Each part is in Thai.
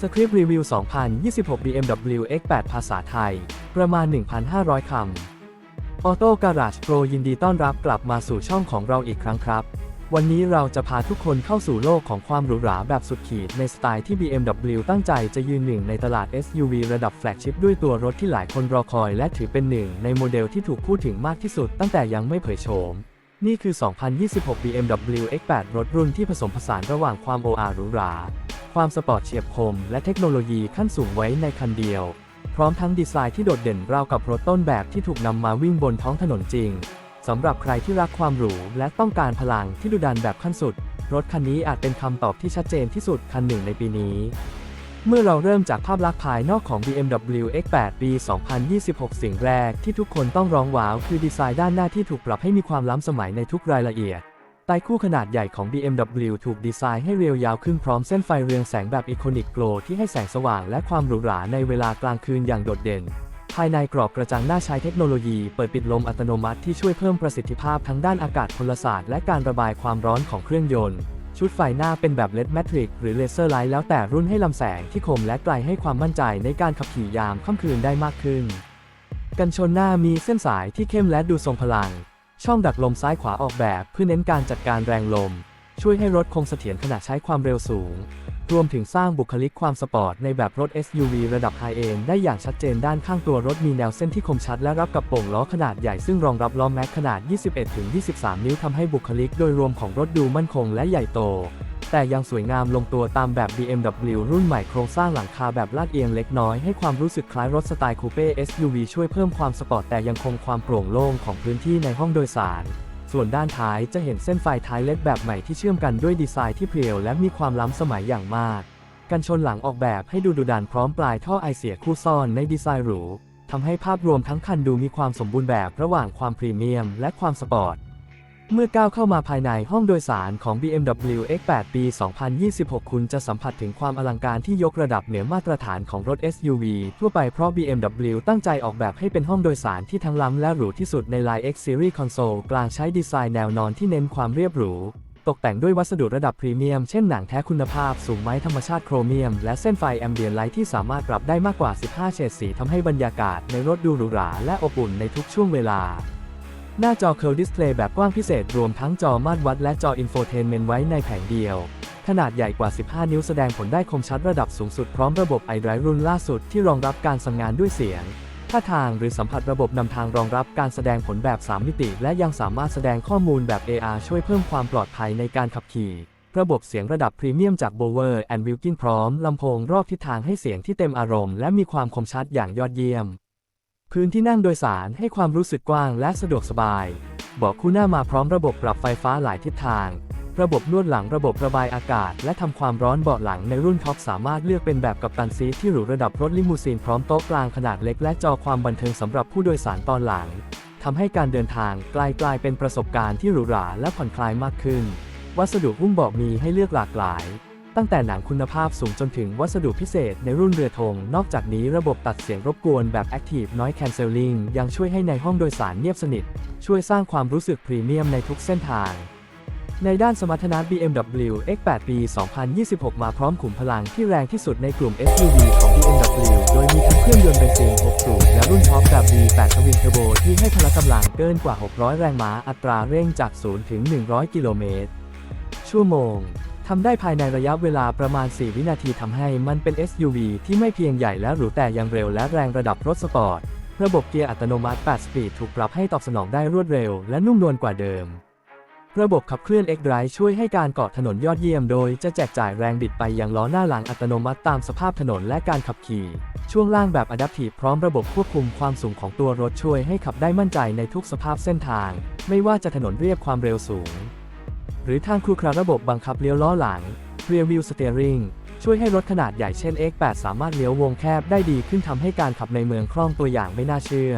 สคริปต์รีวิว 2026 BMW X8 ภาษาไทย ประมาณ 1,500 คำ Auto Garage Pro ยินดีต้อนรับกลับมาสู่ช่องของเราอีกครั้งครับ วันนี้เราจะพาทุกคนเข้าสู่โลกของความหรูหราแบบสุดขีดในสไตล์ที่ BMW ตั้งใจจะยืนหนึ่งในตลาด SUV ระดับแฟลกชิพด้วยตัวรถที่หลายคนรอคอยและถือเป็นหนึ่งในโมเดลที่ถูกพูดถึงมากที่สุดตั้งแต่ยังไม่เผยโฉมนี่คือ 2026 BMW X8 รถรุ่นที่ผสมผสานระหว่างความโออาหรูหรา ความสปอร์ตเฉียบคมและเทคโนโลยีขั้นสูงไว้ในคันเดียว พร้อมทั้งดีไซน์ที่โดดเด่นราวกับรถต้นแบบที่ถูกนำมาวิ่งบนท้องถนนจริงสำหรับใครที่รักความหรูและต้องการพลังที่ดุดันแบบขั้นสุด รถคันนี้อาจเป็นคำตอบที่ชัดเจนที่สุดคันหนึ่งในปีนี้ เมื่อเราเริ่มจากภาพลักษณ์ภายนอกของ BMW X8 ปี 2026 สิ่งแรกที่ทุกคนต้องร้องว้าวคือดีไซน์ด้านหน้าที่ถูกปรับให้มีความล้ำสมัยในทุกรายละเอียด ไต้คู่ขนาดใหญ่ของ BMW ถูกดีไซน์ให้เรียวยาวขึ้นพร้อมเส้นไฟเรืองแสงแบบอีโคนิกโกลที่ให้แสงสว่างและความหรูหราในเวลากลางคืนอย่างโดดเด่น ภายในกรอบกระจังหน้าใช้เทคโนโลยีเปิดปิดลมอัตโนมัติที่ช่วยเพิ่มประสิทธิภาพทั้งด้านอากาศพลศาสตร์และการระบายความร้อนของเครื่องยนต์ ชุดไฟหน้าเป็นแบบเลดแมทริกหรือเลเซอร์ไลท์แล้วแต่รุ่นให้ลำแสงที่คมและไกลให้ความมั่นใจในการขับขี่ยามค่ำคืนได้มากขึ้น กันชนหน้ามีเส้นสายที่เข้มและดูทรงพลัง ช่องดักลมซ้ายขวาออกแบบเพื่อเน้นการจัดการแรงลม ช่วยให้รถคงเสถียรขณะใช้ความเร็วสูง รวมถึงสร้างบุคลิกความสปอร์ตในแบบรถ SUV ระดับไฮเอนได้อย่างชัดเจนด้านข้างตัวรถมีแนวเส้นที่คมชัดและรับกับโป่งล้อขนาดใหญ่ซึ่งรองรับล้อแม็กขนาด 21-23 นิ้วทำให้บุคลิกโดยรวมของรถดูมั่นคงและใหญ่โต แต่ยังสวยงามลงตัวตามแบบ BMW รุ่นใหม่โครงสร้างหลังคาแบบลาดเอียงเล็กน้อยให้ความรู้สึกคล้ายรถสไตล์คูเป้ SUV ช่วยเพิ่มความสปอร์ตแต่ยังคงความโปร่งโล่งของพื้นที่ในห้องโดยสาร ส่วนด้านท้ายจะเห็นเส้นไฟท้ายเล็กแบบใหม่ที่เชื่อมกันด้วยดีไซน์ที่เพรียวและมีความล้ำสมัยอย่างมาก กันชนหลังออกแบบให้ดูดุดันพร้อมปลายท่อไอเสียคู่ซ่อนในดีไซน์หรูทำให้ภาพรวมทั้งคันดูมีความสมบูรณ์แบบระหว่างความพรีเมียมและความสปอร์ต เมื่อก้าวเข้ามาภายในห้องโดยสารของ BMW X8 ปี 2026 คุณจะสัมผัสถึงความอลังการที่ยกระดับเหนือมาตรฐานของรถ SUV ทั่วไปเพราะ BMW ตั้งใจออกแบบให้เป็นห้องโดยสารที่ทั้งล้ำและหรูที่สุดใน Line X Series Console กลางใช้ดีไซน์แนวนอนที่เน้นความเรียบหรู ตกแต่งด้วยวัสดุระดับพรีเมียม เช่นหนังแท้คุณภาพ สูงไม้ธรรมชาติโครเมียม และเส้นไฟแอมเบียนไลท์ที่สามารถปรับได้มากกว่า 15 เฉดสีทำให้บรรยากาศในรถดูหรูหราและอบอุ่นในทุกช่วงเวลา หน้าจอ Curve Display แบบกว้างพิเศษรวมทั้งจอมาตรวัดและจอ Infotainment ไว้ในแผงเดียว ขนาดใหญ่กว่า 15 นิ้วแสดงผลได้คมชัดระดับสูงสุดพร้อมระบบ iDrive รุ่นล่าสุดที่รองรับการสั่งงานด้วยเสียงท่าทางหรือสัมผัสระบบนำทางรองรับการแสดงผลแบบ 3 มิติ และยังสามารถแสดงข้อมูลแบบ AR ช่วยเพิ่มความปลอดภัยในการขับขี่ ระบบเสียงระดับพรีเมียมจาก Bower and Wilkin พร้อมลำโพงรอบทิศทางให้เสียงที่เต็มอารมณ์และมีความคมชัดอย่างยอดเยี่ยม พื้นที่นั่งโดยสารให้ความรู้สึกกว้างและสะดวกสบาย เบาะคู่หน้ามาพร้อมระบบปรับไฟฟ้าหลายทิศทาง ระบบนวดหลังระบบระบายอากาศ และทำความร้อนเบาะหลังในรุ่นท็อปสามารถเลือกเป็นแบบกับตันซีทที่หรูระดับรถลิมูซีนพร้อมโต๊ะกลางขนาดเล็กและจอความบันเทิงสำหรับผู้โดยสารตอนหลังทำให้การเดินทางกลายกลายเป็นประสบการณ์ที่หรูหราและผ่อนคลายมากขึ้น วัสดุหุ้มเบาะมีให้เลือกหลากหลาย ตั้งแต่หนังคุณภาพสูงจนถึงวัสดุพิเศษในรุ่นเรือธง นอกจากนี้ระบบตัดเสียงรบกวนแบบ Active Noise Cancelling ยังช่วยให้ในห้องโดยสารเงียบสนิท ช่วยสร้างความรู้สึกพรีเมียมในทุกเส้นทาง ในด้านสมรรถนะ BMW X8 ปี 2026 มาพร้อมขุมพลังที่แรงที่สุดในกลุ่ม SUV ของ BMW โดยมีทั้งเครื่องยนต์เบนซิน 6 สูบและรุ่นท็อปแบบ V8 ทวินเทอร์โบที่ให้พละกำลังเกินกว่า 600 แรงม้าอัตราเร่งจาก 0 ถึง 100 กิโลเมตรชั่วโมง ทำได้ภายในระยะเวลาประมาณ 4 วินาทีทำให้มันเป็น SUV ที่ไม่เพียงใหญ่และหรูแต่ยังเร็วและแรงระดับรถสปอร์ต ระบบเกียร์อัตโนมัติ 8 สปีดถูกปรับให้ตอบสนองได้รวดเร็วและนุ่มนวลกว่าเดิม ระบบขับเคลื่อน X-Drive ช่วยให้การเกาะถนนยอดเยี่ยมโดยจะแจกจ่ายแรงบิดไปยังล้อหน้าหลังอัตโนมัติตามสภาพถนนและการขับขี่ ช่วงล่างแบบ Adaptive พร้อมระบบควบคุมความสูงของตัวรถช่วยให้ขับได้มั่นใจในทุกสภาพเส้นทาง ไม่ว่าจะถนนเรียบความเร็วสูง หรือทางครูคราระบบบังคับเลี้ยวล้อหลัง Rear Wheel Steering ช่วยให้รถขนาดใหญ่เช่น X8 สามารถเลี้ยววงแคบได้ดีขึ้นทำให้การขับในเมืองคล่องตัวอย่างไม่น่าเชื่อ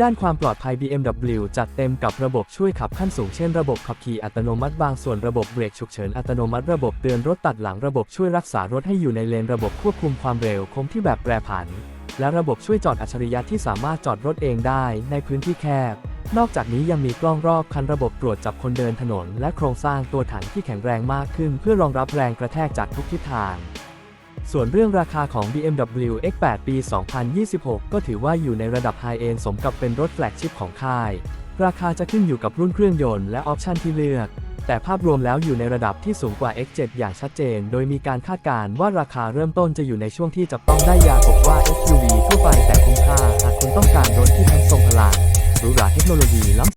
ด้านความปลอดภัย BMW จัดเต็มกับระบบช่วยขับขั้นสูงเช่นระบบขับขี่อัตโนมัติบางส่วนระบบเบรกฉุกเฉินอัตโนมัติระบบเตือนรถตัดหลังระบบช่วยรักษารถให้อยู่ในเลนระบบควบคุมความเร็วคงที่แบบแปรผัน และระบบช่วยจอดอัจฉริยะที่สามารถจอดรถเองได้ในพื้นที่แคบ นอกจากนี้ยังมีกล้องรอบคันระบบตรวจจับคนเดินถนน และโครงสร้างตัวถังที่แข็งแรงมากขึ้น เพื่อรองรับแรงกระแทกจากทุกทิศทาง ส่วนเรื่องราคาของ BMW X8 ปี 2026 ก็ถือว่าอยู่ในระดับไฮเอนสมกับเป็นรถแฟลกชิพของค่าย ราคาจะขึ้นอยู่กับรุ่นเครื่องยนต์และออปชันที่เลือก แต่ภาพรวมแล้วอยู่ในระดับที่สูงกว่า X7 อย่างชัดเจน โดยมีการคาดการณ์ว่าราคาเริ่มต้นจะอยู่ในช่วงที่จับต้องได้ยากกว่า SUV ทั่วไปแต่คุ้มค่าหากคุณต้องการรถที่ทั้งทรงพลัง หรูหราเทคโนโลยีล้ำ